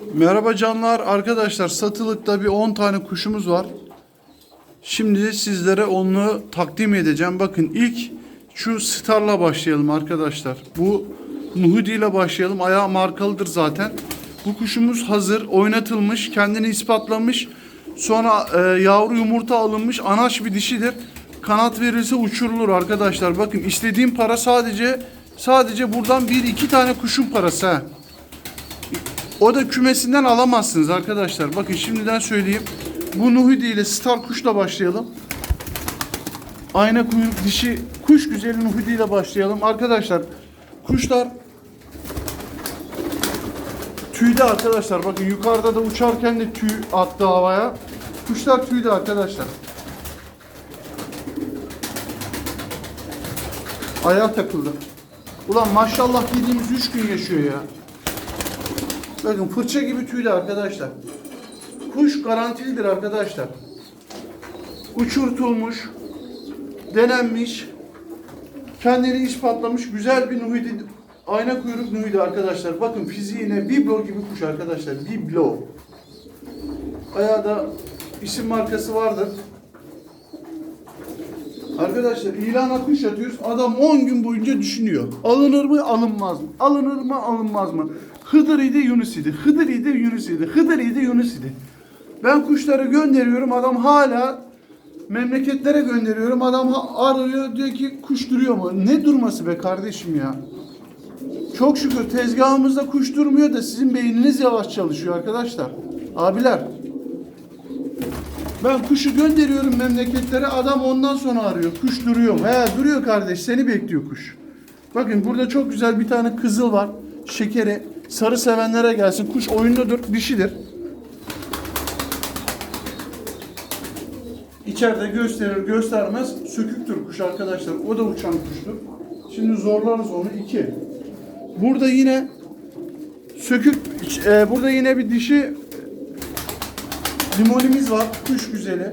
Merhaba canlar arkadaşlar satılıkta bir 10 tane kuşumuz var. Şimdi sizlere onu takdim edeceğim. Bakın ilk şu starla başlayalım arkadaşlar. Bu Nuhudi ile başlayalım. Ayağı markalıdır zaten. Bu kuşumuz hazır, oynatılmış, kendini ispatlamış. Sonra e, yavru yumurta alınmış, anaç bir dişidir. Kanat verirse uçurulur arkadaşlar. Bakın istediğim para sadece sadece buradan bir iki tane kuşun parası ha. O da kümesinden alamazsınız arkadaşlar. Bakın şimdiden söyleyeyim. Bu Nuhidi ile Star Kuş'la başlayalım. Ayna kuyruk dişi kuş güzeli Nuhidi ile başlayalım. Arkadaşlar kuşlar tüyde arkadaşlar. Bakın yukarıda da uçarken de tüy attı havaya. Kuşlar tüyde arkadaşlar. Ayağa takıldı. Ulan maşallah dediğimiz 3 gün yaşıyor ya. Bakın fırça gibi tüylü arkadaşlar. Kuş garantilidir arkadaşlar. Uçurtulmuş, denenmiş, kendini ispatlamış güzel bir nuhidi, ayna kuyruk nuhidi arkadaşlar. Bakın fiziğine biblo gibi kuş arkadaşlar. Biblo. Ayağı da isim markası vardır. Arkadaşlar ilana kuş atıyoruz. Adam 10 gün boyunca düşünüyor. Alınır mı alınmaz mı? Alınır mı alınmaz mı? Hıdır idi Yunus idi. Hıdır idi Yunus idi. Hıdır idi Yunus idi. Ben kuşları gönderiyorum. Adam hala memleketlere gönderiyorum. Adam arıyor diyor ki kuş duruyor mu? Ne durması be kardeşim ya? Çok şükür tezgahımızda kuş durmuyor da sizin beyniniz yavaş çalışıyor arkadaşlar. Abiler. Ben kuşu gönderiyorum memleketlere. Adam ondan sonra arıyor. Kuş duruyor mu? He duruyor kardeş. Seni bekliyor kuş. Bakın burada çok güzel bir tane kızıl var. Şekeri. Sarı sevenlere gelsin. Kuş oyundadır. Dişidir. İçeride gösterir göstermez söküktür kuş arkadaşlar. O da uçan kuştur. Şimdi zorlarız onu. iki. Burada yine sökük e, burada yine bir dişi Limonimiz var. Kuş güzeli.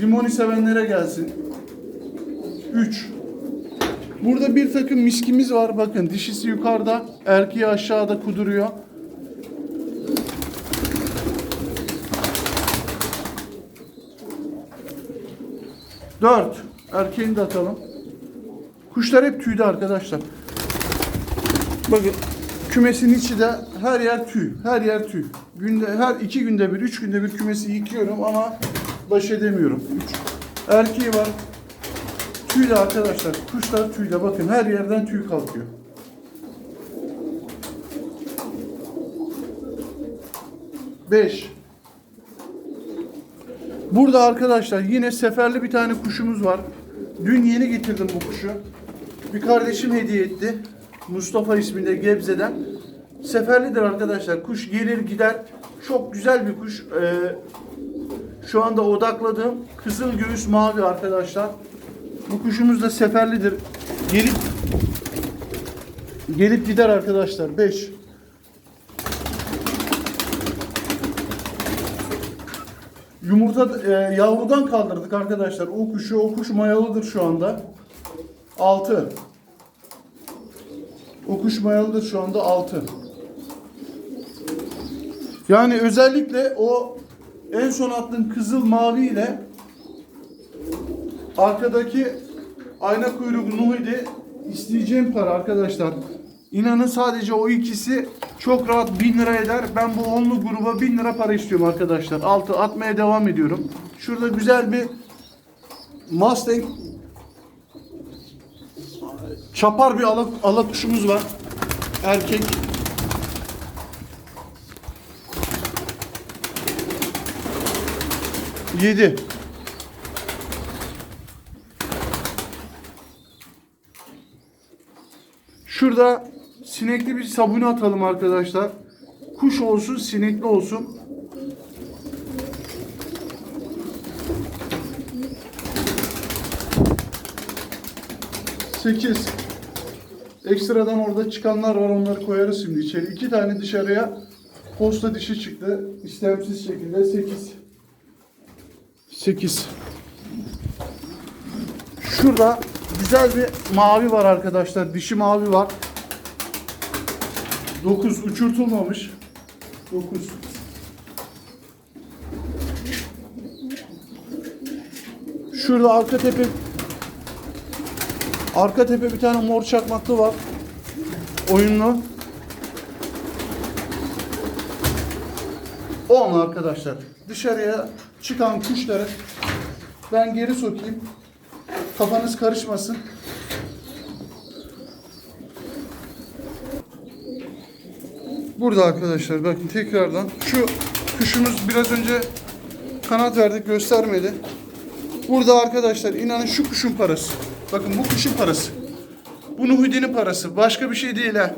Limoni sevenlere gelsin. 3. Burada bir takım miskimiz var. Bakın dişisi yukarıda. Erkeği aşağıda kuduruyor. Dört. Erkeğini de atalım. Kuşlar hep tüyde arkadaşlar. Bakın kümesin içi de her yer tüy. Her yer tüy. Günde her iki günde bir, üç günde bir kümesi yıkıyorum ama baş edemiyorum. Üç. Erkeği var. Tüyde arkadaşlar. Kuşlar tüyde. Bakın her yerden tüy kalkıyor. Beş. Burada arkadaşlar yine seferli bir tane kuşumuz var. Dün yeni getirdim bu kuşu. Bir kardeşim hediye etti. Mustafa isminde Gebze'den. Seferlidir arkadaşlar. Kuş gelir gider. Çok güzel bir kuş. Ee, şu anda odakladığım kızıl göğüs mavi arkadaşlar. Bu kuşumuz da seferlidir. Gelip gelip gider arkadaşlar. 5. Yumurta e, yavrudan kaldırdık arkadaşlar. O kuşu, o kuş mayalıdır şu anda. 6. O kuş mayalıdır şu anda 6. Yani özellikle o en son attığım kızıl mavi ile arkadaki ayna kuyruk Nuhidi isteyeceğim para arkadaşlar. İnanın sadece o ikisi çok rahat 1000 lira eder. Ben bu onlu gruba 1000 lira para istiyorum arkadaşlar. Altı atmaya devam ediyorum. Şurada güzel bir Mustang çapar bir ala, ala kuşumuz var. Erkek. Yedi. Şurada sinekli bir sabunu atalım arkadaşlar. Kuş olsun, sinekli olsun. Sekiz. Ekstradan orada çıkanlar var onları koyarız şimdi içeri. İki tane dışarıya posta dişi çıktı. İstemsiz şekilde sekiz. Sekiz. Şurada güzel bir mavi var arkadaşlar. Dişi mavi var. 9 uçurtulmamış. 9 Şurada arka tepe arka tepe bir tane mor çakmaklı var. Oyunlu. 10 arkadaşlar. Dışarıya çıkan kuşları ben geri sokayım. Kafanız karışmasın. Burada arkadaşlar bakın tekrardan şu kuşumuz biraz önce kanat verdik göstermedi. Burada arkadaşlar inanın şu kuşun parası. Bakın bu kuşun parası. Bu Nuhudin'in parası. Başka bir şey değil ha.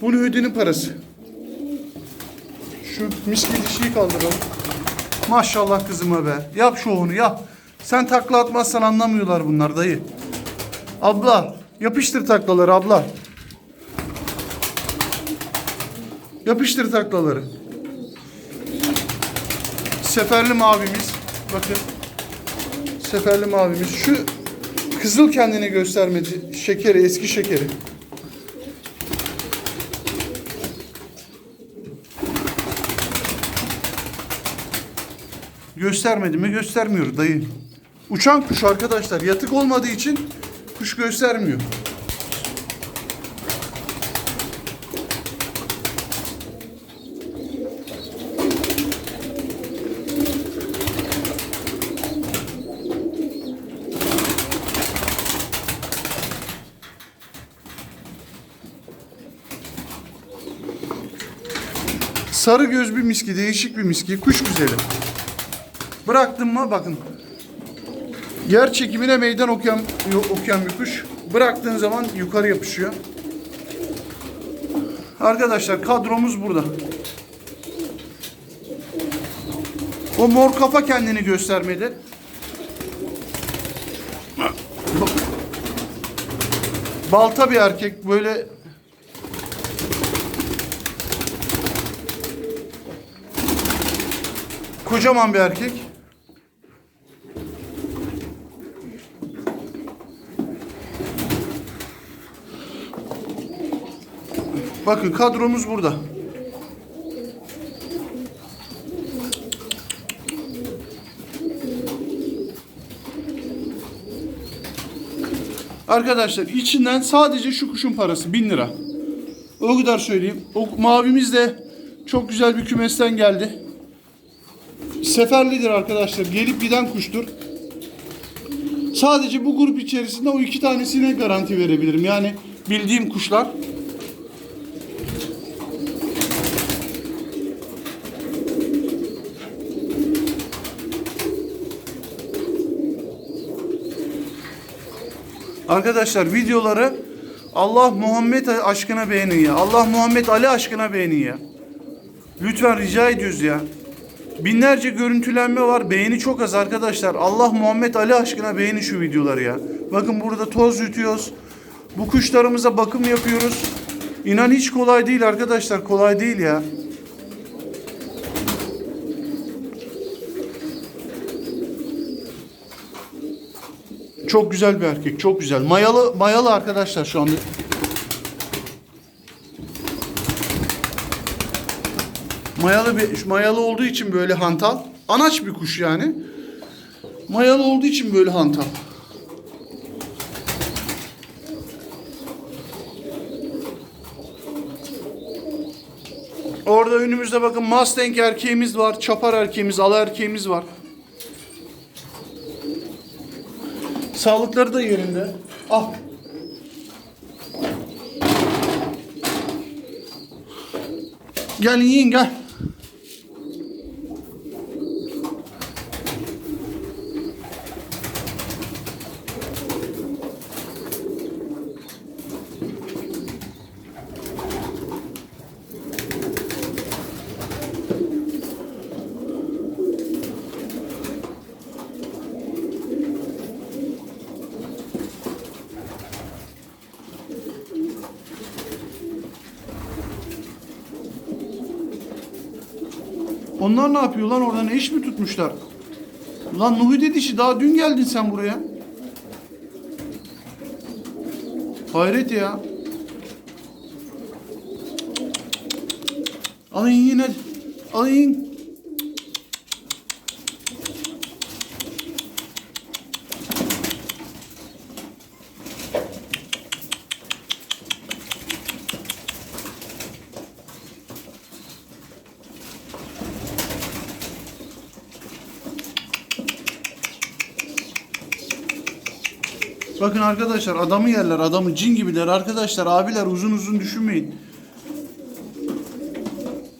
Bu Nuhudin'in parası. Şu miski dişiyi kaldıralım. Maşallah kızıma be. Yap şovunu yap. Sen takla atmazsan anlamıyorlar bunlar dayı. Abla yapıştır taklaları abla. Yapıştır taklaları. Seferli mavimiz. Bakın. Seferli mavimiz. Şu kızıl kendini göstermedi. Şekeri, eski şekeri. Göstermedi mi? Göstermiyor dayı. Uçan kuş arkadaşlar. Yatık olmadığı için kuş göstermiyor. Sarı göz bir miski, değişik bir miski, kuş güzeli. Bıraktım mı bakın. Yer çekimine meydan okuyan, okuyan bir kuş. Bıraktığın zaman yukarı yapışıyor. Arkadaşlar kadromuz burada. O mor kafa kendini göstermedi. Balta bir erkek böyle kocaman bir erkek. Bakın kadromuz burada. Arkadaşlar içinden sadece şu kuşun parası 1000 lira. O kadar söyleyeyim. O mavimiz de çok güzel bir kümesten geldi. Seferlidir arkadaşlar. Gelip giden kuştur. Sadece bu grup içerisinde o iki tanesine garanti verebilirim. Yani bildiğim kuşlar. Arkadaşlar videoları Allah Muhammed aşkına beğenin ya. Allah Muhammed Ali aşkına beğenin ya. Lütfen rica ediyoruz ya. Binlerce görüntülenme var. Beğeni çok az arkadaşlar. Allah Muhammed Ali aşkına beğenin şu videoları ya. Bakın burada toz yutuyoruz. Bu kuşlarımıza bakım yapıyoruz. İnan hiç kolay değil arkadaşlar. Kolay değil ya. Çok güzel bir erkek. Çok güzel. Mayalı mayalı arkadaşlar şu anda. Mayalı bir mayalı olduğu için böyle hantal. Anaç bir kuş yani. Mayalı olduğu için böyle hantal. Orada önümüzde bakın Mustang erkeğimiz var, çapar erkeğimiz, ala erkeğimiz var. Sağlıkları da yerinde. Ah. Gel yiyin gel. Onlar ne yapıyor lan orada ne iş mi tutmuşlar? Lan Nuhide dişi daha dün geldin sen buraya. Hayret ya. Alın yiyin hadi. Bakın arkadaşlar adamı yerler, adamı cin gibiler arkadaşlar, abiler uzun uzun düşünmeyin.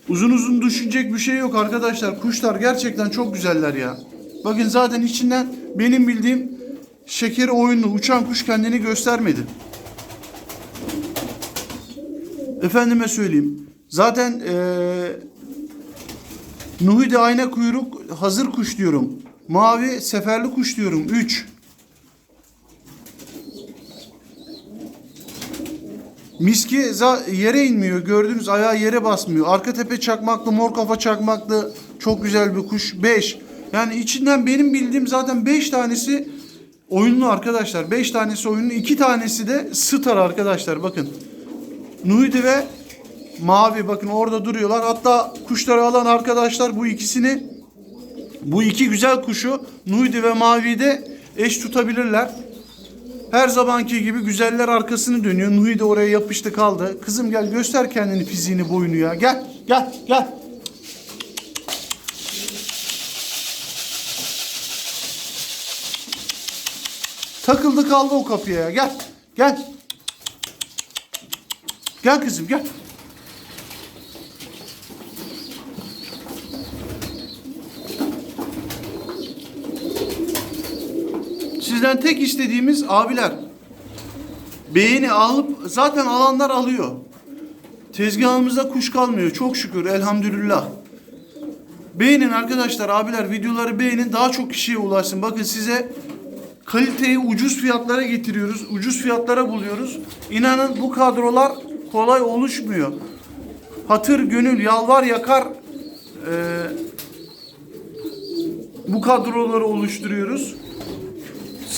Uzun uzun düşünecek bir şey yok arkadaşlar. Kuşlar gerçekten çok güzeller ya. Bakın zaten içinden benim bildiğim şekeri oyunlu uçan kuş kendini göstermedi. Efendime söyleyeyim. Zaten eee Nuhide ayna kuyruk hazır kuş diyorum. Mavi seferli kuş diyorum. 3. Miski yere inmiyor. Gördüğünüz ayağı yere basmıyor. Arka tepe çakmaklı, mor kafa çakmaklı. Çok güzel bir kuş. 5. Yani içinden benim bildiğim zaten 5 tanesi oyunlu arkadaşlar. 5 tanesi oyunlu. 2 tanesi de star arkadaşlar. Bakın. Nuhidi ve Mavi bakın orada duruyorlar. Hatta kuşları alan arkadaşlar bu ikisini bu iki güzel kuşu Nuhidi ve Mavi'yi de eş tutabilirler. Her zamanki gibi güzeller arkasını dönüyor. Nuhi de oraya yapıştı kaldı. Kızım gel göster kendini fiziğini boyunu ya. Gel gel gel. Takıldı kaldı o kapıya ya. Gel gel. Gel kızım gel. Sizden tek istediğimiz abiler beğeni alıp zaten alanlar alıyor. Tezgahımızda kuş kalmıyor çok şükür elhamdülillah. Beğenin arkadaşlar abiler videoları beğenin daha çok kişiye ulaşsın. Bakın size kaliteyi ucuz fiyatlara getiriyoruz. Ucuz fiyatlara buluyoruz. İnanın bu kadrolar kolay oluşmuyor. Hatır, gönül, yalvar, yakar eee, bu kadroları oluşturuyoruz.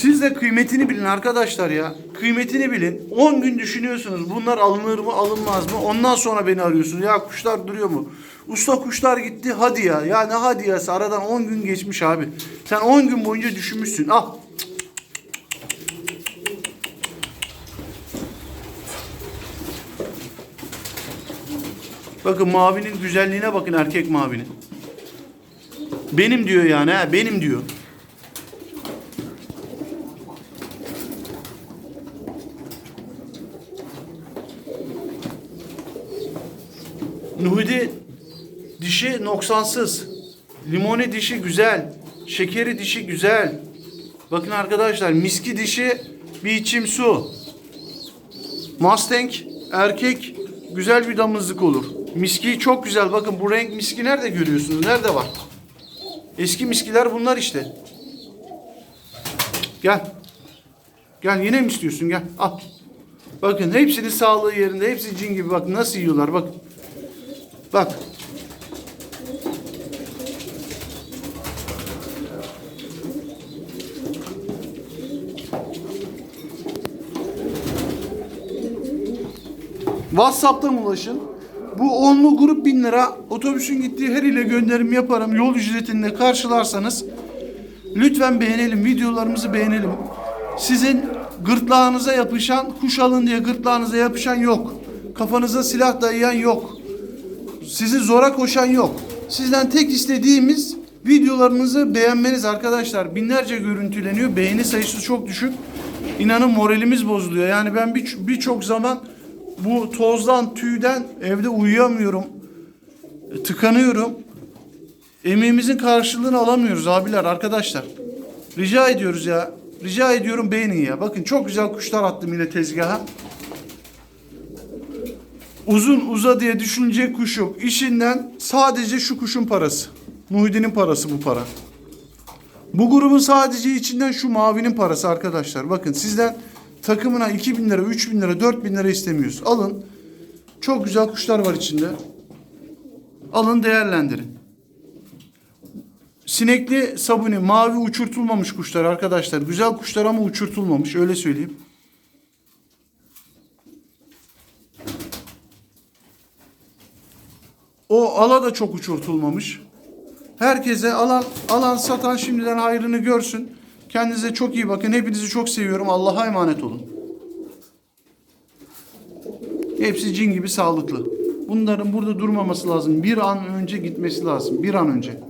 Siz de kıymetini bilin arkadaşlar ya. Kıymetini bilin. 10 gün düşünüyorsunuz. Bunlar alınır mı alınmaz mı? Ondan sonra beni arıyorsunuz. Ya kuşlar duruyor mu? Usta kuşlar gitti. Hadi ya. Ya ne hadi ya? Aradan 10 gün geçmiş abi. Sen 10 gün boyunca düşünmüşsün. Al. Bakın mavinin güzelliğine bakın erkek mavinin. Benim diyor yani ha benim diyor. Nuhidi dişi noksansız. Limoni dişi güzel. Şekeri dişi güzel. Bakın arkadaşlar miski dişi bir içim su. Mustang erkek güzel bir damızlık olur. Miski çok güzel. Bakın bu renk miski nerede görüyorsunuz? Nerede var? Eski miskiler bunlar işte. Gel. Gel yine mi istiyorsun? Gel. Al. Bakın hepsinin sağlığı yerinde. Hepsi cin gibi. Bak nasıl yiyorlar. Bak. Bak. WhatsApp'tan ulaşın. Bu onlu grup bin lira. Otobüsün gittiği her ile gönderim yaparım. Yol ücretini karşılarsanız lütfen beğenelim. Videolarımızı beğenelim. Sizin gırtlağınıza yapışan, kuş alın diye gırtlağınıza yapışan yok. Kafanıza silah dayayan yok. Sizi zora koşan yok. Sizden tek istediğimiz videolarınızı beğenmeniz arkadaşlar. Binlerce görüntüleniyor. Beğeni sayısı çok düşük. İnanın moralimiz bozuluyor. Yani ben bir- birçok zaman bu tozdan, tüyden evde uyuyamıyorum. E, Tıkanıyorum. Emeğimizin karşılığını alamıyoruz abiler, arkadaşlar. Rica ediyoruz ya. Rica ediyorum beğenin ya. Bakın çok güzel kuşlar attım yine tezgaha. Uzun uza diye düşünecek kuş yok. İşinden sadece şu kuşun parası. Muhyiddin'in parası bu para. Bu grubun sadece içinden şu mavinin parası arkadaşlar. Bakın sizden takımına 2000 lira, 3000 lira, 4000 lira istemiyoruz. Alın. Çok güzel kuşlar var içinde. Alın değerlendirin. Sinekli sabuni, mavi uçurtulmamış kuşlar arkadaşlar. Güzel kuşlar ama uçurtulmamış öyle söyleyeyim. O ala da çok uçurtulmamış. Herkese alan alan satan şimdiden hayrını görsün. Kendinize çok iyi bakın. Hepinizi çok seviyorum. Allah'a emanet olun. Hepsi cin gibi sağlıklı. Bunların burada durmaması lazım. Bir an önce gitmesi lazım. Bir an önce.